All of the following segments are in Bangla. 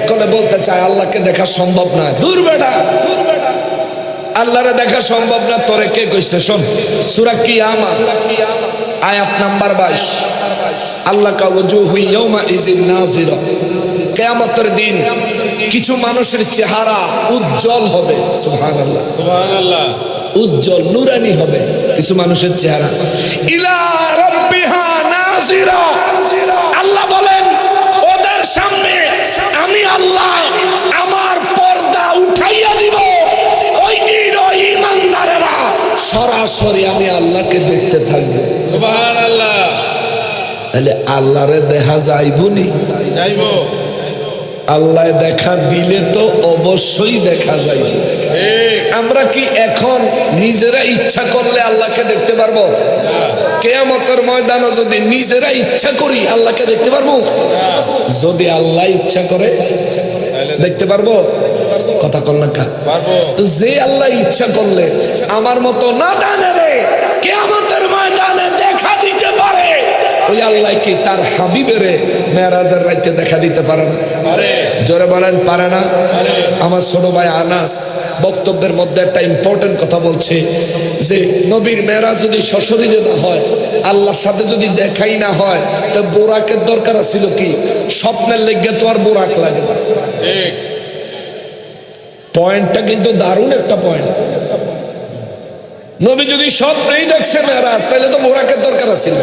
এক কলে বলতে চায় আল্লাহকে দেখা সম্ভব না। দূর বেটা। আল্লাহরে দেখা সম্ভব না তোরে কে কইছে? শোন সুরা কি আমা আয়াত নাম্বার বাইশ। আল্লাহ কিয়ামতের দিন কিছু মানুষের চেহারা উজ্জ্বল হবে উজ্জ্বল নুরানি হবে কিছু মানুষের চেহারা। ইলা রাব্বিহা নাজিরা আল্লাহ বলেন ওদের সামনে আমি আল্লাহ আমার পর্দা উঠাইয়া দিব। ওই দিন ওই ইমানদারেরা সরাসরি আমি আল্লাহকে দেখতে থাকব। তাহলে আল্লাহরে দেখা যাইবনি যাইবো। আল্লাহ দেখা দিলে তো অবশ্যই দেখা যাইবে। আমরা কি এখন নিজেরা ইচ্ছা করলে আল্লাহকে দেখতে পারব? কেয়ামতের ময়দানে যদি নিজেরা ইচ্ছা করি আল্লাহকে দেখতে পারব? যদি আল্লাহ ইচ্ছা করে দেখতে পারব? কথা না তো যে আল্লাহ ইচ্ছা করলে আমার মতো না দানে রে কেয়ামতের ময়দানে দেখা দিতে পারে। ওই আল্লাহ কি তার হাবিবেরে মেয়েরাজের রাইতে দেখা দিতে পারে না? জোরে বলেন পারে না। আমার ছোট ভাই আনাস বক্তব্যের মধ্যে একটা ইম্পর্টেন্ট কথা বলছে যে নবীর মেয়েরা যদি সশরীরে না হয় আল্লাহর সাথে যদি দেখাই না হয় তো বোরাকের দরকার ছিল কি? স্বপ্নের লেগে তো আর বোরাক লাগে না। পয়েন্টটা কিন্তু দারুণ একটা পয়েন্ট নবী যদি স্বপ্নেই দেখছে মেয়েরাজ তাহলে তো বোরাকের দরকার ছিল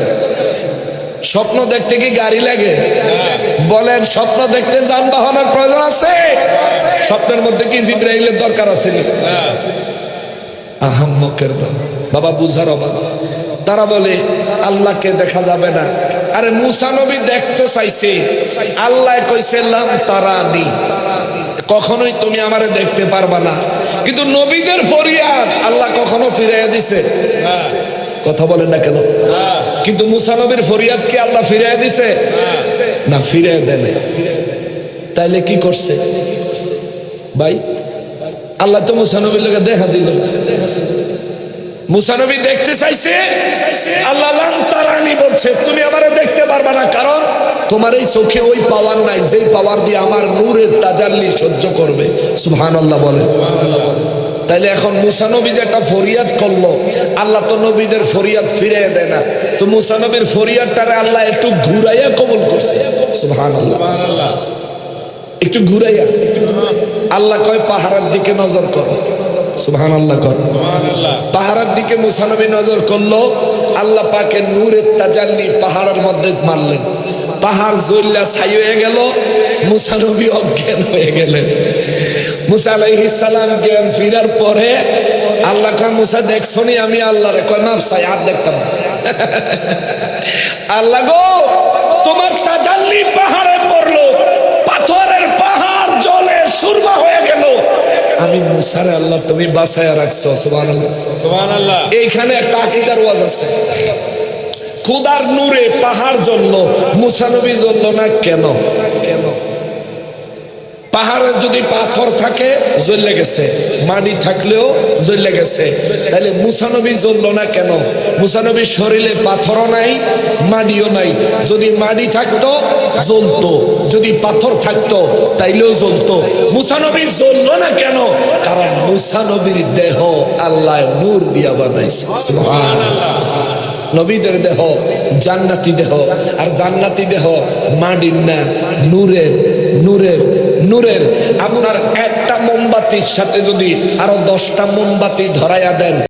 স্বপ্ন দেখতে কি গাড়ি লাগে? বলেন স্বপ্ন দেখতে যানবাহনের প্রয়োজন আছে? স্বপ্নের মধ্যে কি জিব্রাইলের দরকার আছে নি? আহাম্মকের দল বাবা বুঝার অভাব। তারা বলে আল্লাহকে দেখা যাবে না। আরে মুসা নবী দেখতে চাইছে। আল্লাহ কইছে লাম তারানি। কখনোই তুমি আমারে দেখতে পারবা না। কিন্তু নবীদের ফরিয়াদ আল্লাহ কখনো ফিরাইয়া দিছে। কথা বলেন না কেন? হ্যাঁ। কিন্তু মুসা নবীর ফরিয়াদ কি আল্লাহ ফিরাইয়া দিছে? না, ফিরে দেন তাইলে কি করছে? ভাই, আল্লাহ তো মুসা নবীর লোকে দেখা দিল। মুসানবী দেখতে চাইছে, আল্লাহ তারানি বলছে, তুমি আমারে দেখতে পারবা না, কারণ তোমার এই চোখে ওই পাওয়ার নাই, যেই পাওয়ার দিয়ে আমার নূরের তাজাল্লি সহ্য করবে। সুবহান আল্লাহ বলে। তাইলে এখন মুসানবী যে একটা ফরিয়াদ করল, আল্লাহ তো নবীদের ফরিয়াদ ফিরে দেয় না। তো মুসানবীর ফরিয়াদটারে আল্লাহ একটু ঘুরাইয়া কবুল করছে। একটু ঘুরাইয়া। আল্লাহ কয় পাহাড়ের দিকে নজর করো। সুবহান আল্লাহ কর। পাহাড়ের দিকে মুসানবী নজর করল, আল্লাহ পাকে নূরের তাজাল্লি পাহাড়ের মধ্যে মারলেন। পাহাড় জল্লা ছাই হয়ে গেল মুসানবী অজ্ঞান হয়ে গেলেন। মুসা আলাইহিস সালাম জ্ঞান ফিরার পরে আল্লাহ কয় মুসা দেখছনি আমি আল্লাহরে? কয় মাপ চাই আর দেখতাম না। আল্লাহ গো তোমার তাজাল্লি পাহাড়ে পড়ল পাথরের পাহাড় জলে সুরমা হয়ে গেল। আমি মুসারে আল্লাহ তুমি বাসায় রাখছো সুবহানাল্লাহ। সুবহানাল্লাহ। এইখানে একটা আকিদার ওয়াজ আছে। খুদার নূরে পাহাড় জ্বলল মুসানবী জ্বলল না কেন? পাহাড়ে যদি পাথর থাকে, জ্বলে গেছে। মাটি থাকলেও জ্বলে গেছে। তাহলে মুসানবী জ্বলল না কেন? মুসানবীর শরীরে পাথরও নাই, মাটিও নাই। যদি মাটি থাকতো, জ্বলতো। যদি পাথর থাকতো, তাইলেও জ্বলতো। মুসানবী জ্বলল না কেন? কারণ মুসানবীর দেহ আল্লাহ নূর দিয়া বানাইছে। নবীদের দেহ জান্নাতি দেহ। আর জান্নাতি দেহ মাটির না, নূরের নূরের। নূরের আপনার একটা মোমবাতির সাথে যদি আরও দশটা মোমবাতি ধরাইয়া দেন।